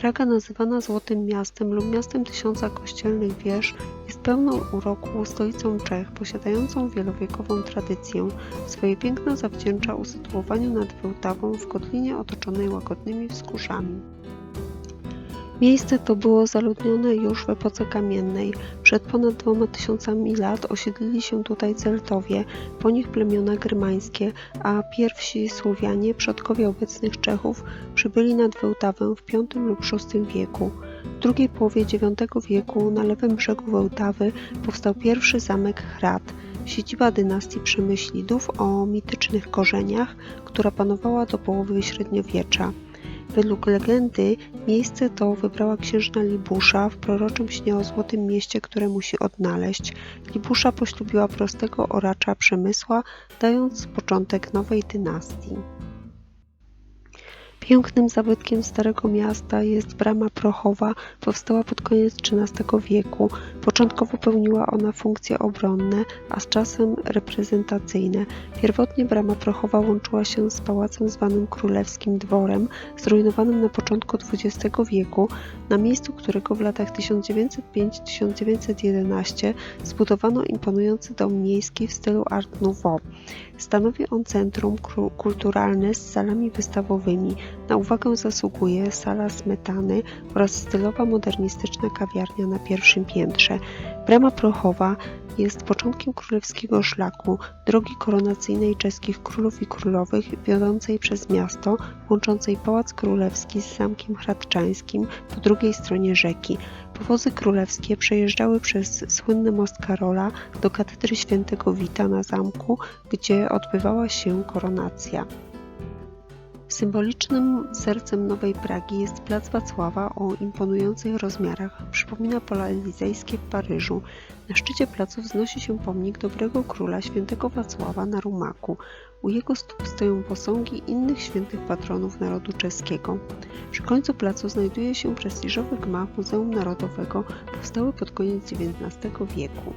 Praga, nazywana Złotym Miastem lub Miastem Tysiąca Kościelnych Wież, jest pełną uroku stolicą Czech, posiadającą wielowiekową tradycję. Swoje piękno zawdzięcza usytuowaniu nad Wełtawą w kotlinie otoczonej łagodnymi wzgórzami. Miejsce to było zaludnione już w epoce kamiennej. Przed ponad dwoma tysiącami lat osiedlili się tutaj Celtowie, po nich plemiona germańskie, a pierwsi Słowianie, przodkowie obecnych Czechów, przybyli nad Wełtawę w V lub VI wieku. W drugiej połowie IX wieku na lewym brzegu Wełtawy powstał pierwszy zamek Hrad, siedziba dynastii Przemyślidów o mitycznych korzeniach, która panowała do połowy średniowiecza. Według legendy miejsce to wybrała księżna Libusza w proroczym śnie o złotym mieście, które musi odnaleźć. Libusza poślubiła prostego oracza Przemysła, dając początek nowej dynastii. Pięknym zabytkiem Starego Miasta jest brama prochowa, powstała pod koniec XIII wieku. Początkowo pełniła ona funkcje obronne, a z czasem reprezentacyjne. Pierwotnie brama prochowa łączyła się z pałacem zwanym Królewskim Dworem, zrujnowanym na początku XX wieku, na miejscu którego w latach 1905-1911 zbudowano imponujący dom miejski w stylu Art Nouveau. Stanowi on centrum kulturalne z salami wystawowymi. Na uwagę zasługuje sala smetany oraz stylowa modernistyczna kawiarnia na pierwszym piętrze. Brama Prochowa jest początkiem królewskiego szlaku, drogi koronacyjnej czeskich królów i królowych wiodącej przez miasto, łączącej Pałac Królewski z Zamkiem Hradczańskim po drugiej stronie rzeki. Powozy królewskie przejeżdżały przez słynny most Karola do katedry świętego Wita na zamku, gdzie odbywała się koronacja. Symbolicznym sercem Nowej Pragi jest Plac Wacława o imponujących rozmiarach. Przypomina pola elizejskie w Paryżu. Na szczycie placu wznosi się pomnik dobrego króla świętego Wacława na Rumaku. U jego stóp stoją posągi innych świętych patronów narodu czeskiego. Przy końcu placu znajduje się prestiżowy gmach Muzeum Narodowego, powstały pod koniec XIX wieku.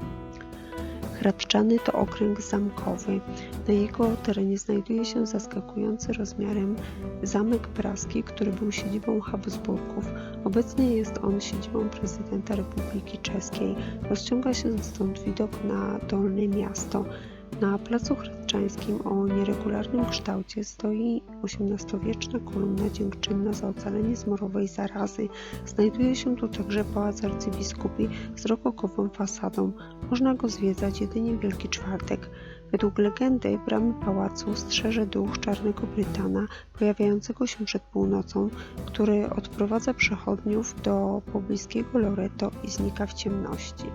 Hradczany to okręg zamkowy. Na jego terenie znajduje się zaskakujący rozmiarem zamek praski, który był siedzibą Habsburgów. Obecnie jest on siedzibą prezydenta Republiki Czeskiej. Rozciąga się stąd widok na Dolne Miasto. Na placu Hradczańskim o nieregularnym kształcie stoi XVIII-wieczna kolumna dziękczynna za ocalenie z morowej zarazy. Znajduje się tu także pałac arcybiskupi z rokokową fasadą. Można go zwiedzać jedynie Wielki Czwartek. Według legendy bramy pałacu strzeże duch czarnego Brytana pojawiającego się przed północą, który odprowadza przechodniów do pobliskiego Loreto i znika w ciemności.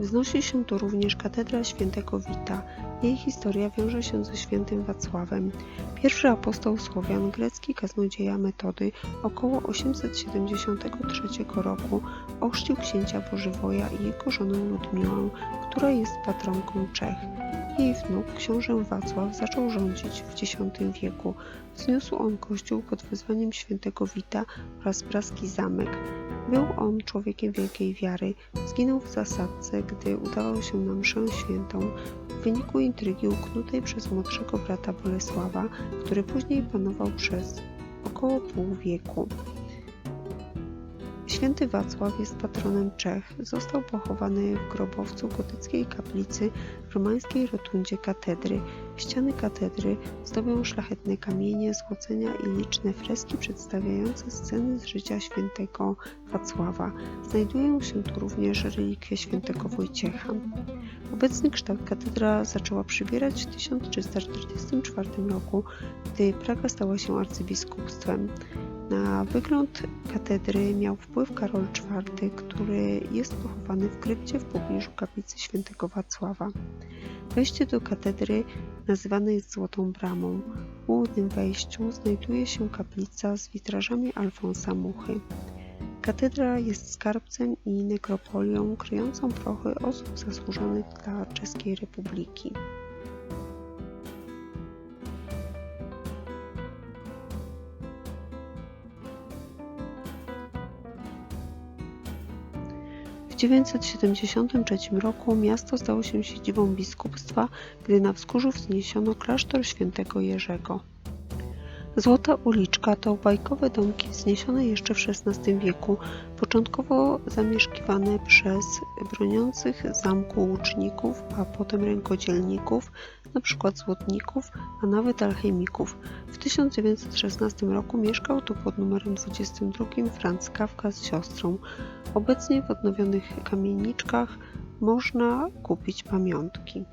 Wznosi się tu również katedra świętego Wita. Jej historia wiąże się ze świętym Wacławem. Pierwszy apostoł Słowian, grecki kaznodzieja Metody, około 873 roku ochrzcił księcia Bożywoja i jego żonę Ludmiłę, która jest patronką Czech. Jej wnuk, książę Wacław, zaczął rządzić w X wieku. Wzniósł on kościół pod wezwaniem świętego Wita oraz praski zamek. Był on człowiekiem wielkiej wiary. Zginął w zasadce, gdy udawał się na mszę świętą w wyniku intrygi uknutej przez młodszego brata Bolesława, który później panował przez około pół wieku. Święty Wacław jest patronem Czech. Został pochowany w grobowcu gotyckiej kaplicy w romańskiej rotundzie katedry. Ściany katedry zdobią szlachetne kamienie, złocenia i liczne freski przedstawiające sceny z życia świętego Wacława. Znajdują się tu również relikwie świętego Wojciecha. Obecny kształt katedra zaczęła przybierać w 1344 roku, gdy Praga stała się arcybiskupstwem. Na wygląd katedry miał wpływ Karol IV, który jest pochowany w krypcie w pobliżu kaplicy świętego Wacława. Wejście do katedry nazywane jest Złotą Bramą. W głównym wejściu znajduje się kaplica z witrażami Alfonsa Muchy. Katedra jest skarbcem i nekropolią kryjącą prochy osób zasłużonych dla Czeskiej Republiki. 973 roku miasto stało się siedzibą biskupstwa, gdy na wzgórzu wzniesiono klasztor świętego Jerzego. Złota Uliczka to bajkowe domki wzniesione jeszcze w XVI wieku, początkowo zamieszkiwane przez broniących zamku łuczników, a potem rękodzielników, np. złotników, a nawet alchemików. W 1916 roku mieszkał tu pod numerem 22 Franz Kafka z siostrą. Obecnie w odnowionych kamieniczkach można kupić pamiątki.